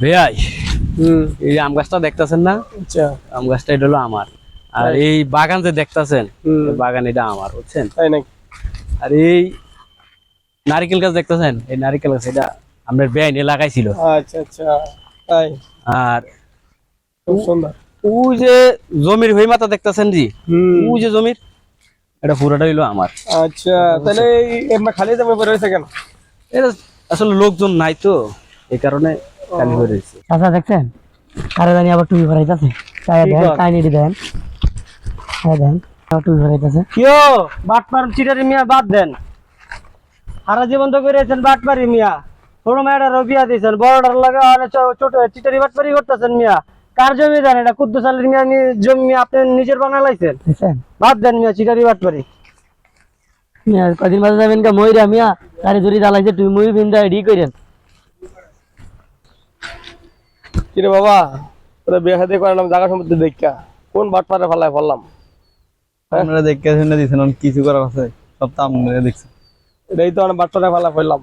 ভাই এই আম গাছটা দেখতেছেন না? আচ্ছা। আম গাছটা এটা হলো আমার। আর এই বাগান যে দেখতাছেন বাগান এটা আমার বুঝছেন? আর এই নারিকেল গাছ দেখতেছেন? এই নারিকেল গাছ এটা আপনার আচ্ছা আচ্ছা। তাই? আর খুব সুন্দর। ওই যে জমির হই মাথা দেখতেছেন জি ওই যে জমির এটা পুরোটা হইল আমার। আচ্ছা তাহলে এই খালি জমি পড়ে রয়েছে কেন? এটা আসলে লোকজন নাই তো এই কারণে খালি হয়ে রয়েছে। চাচা দেখছেন? কারে জানি আবার টুপি ভরাইতেছে। কি দেন কর? দেন। হ্যাঁ দেন আবার টুপি ভরাইতেছে। কিও বাটপার চিটারি মিয়া বাদ দেন। সারা জীবন তো করেছেন বাটপারি মিয়া। ছোট মেয়েটার বিয়া দিয়েছেন বড়টার লাগে অনেক ছোট চিটারি বাটপারি করতেছেন মিয়া। কার জমি দেন এটা কুদ্দু সালের মিয়া জমি আপনি নিজের বানা লাইছেন। দেখছেন? বাদ দেন মিয়া চিটারি বাটপারি মিয়া কদিন বাজে যাবেন কা মইরা মিয়া গাড়ি ধরি জ্বালাইছে তুই মই বিন্দা এডি করেন কিরে বাবা ওরা বিয়ে খাতে করলাম জায়গা সম্পত্তি দেখা কোন বাট পারে ফেলায় ফেললাম? আপনারা দেখে শুনে দিয়েছেন কিছু করার আছে সব তো আপনারা দেখছেন। এটাই তো আমার বাট পারে ফেলা ফেললাম।